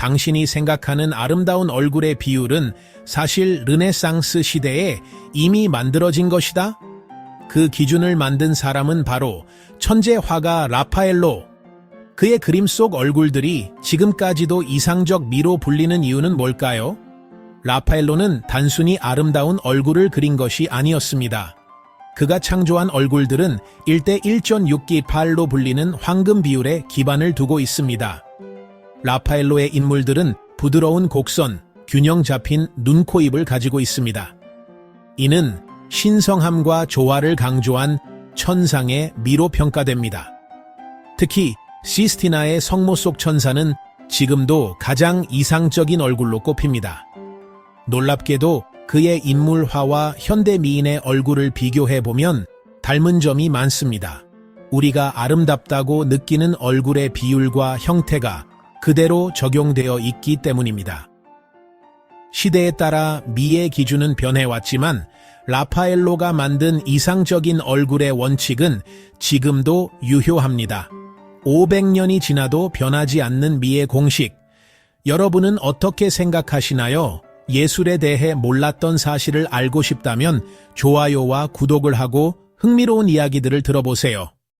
당신이 생각하는 아름다운 얼굴의 비율은 사실 르네상스 시대에 이미 만들어진 것이다? 그 기준을 만든 사람은 바로 천재 화가 라파엘로. 그의 그림 속 얼굴들이 지금까지도 이상적 미로 불리는 이유는 뭘까요? 라파엘로는 단순히 아름다운 얼굴을 그린 것이 아니었습니다. 그가 창조한 얼굴들은 1대 1.6기팔로 불리는 황금 비율에 기반을 두고 있습니다. 라파엘로의 인물들은 부드러운 곡선, 균형 잡힌 눈, 코, 입을 가지고 있습니다. 이는 신성함과 조화를 강조한 천상의 미로 평가됩니다. 특히 시스티나의 성모 속 천사는 지금도 가장 이상적인 얼굴로 꼽힙니다. 놀랍게도 그의 인물화와 현대 미인의 얼굴을 비교해 보면 닮은 점이 많습니다. 우리가 아름답다고 느끼는 얼굴의 비율과 형태가 그대로 적용되어 있기 때문입니다. 시대에 따라 미의 기준은 변해왔지만 라파엘로가 만든 이상적인 얼굴의 원칙은 지금도 유효합니다. 500년이 지나도 변하지 않는 미의 공식. 여러분은 어떻게 생각하시나요? 예술에 대해 몰랐던 사실을 알고 싶다면 좋아요와 구독을 하고 흥미로운 이야기들을 들어보세요.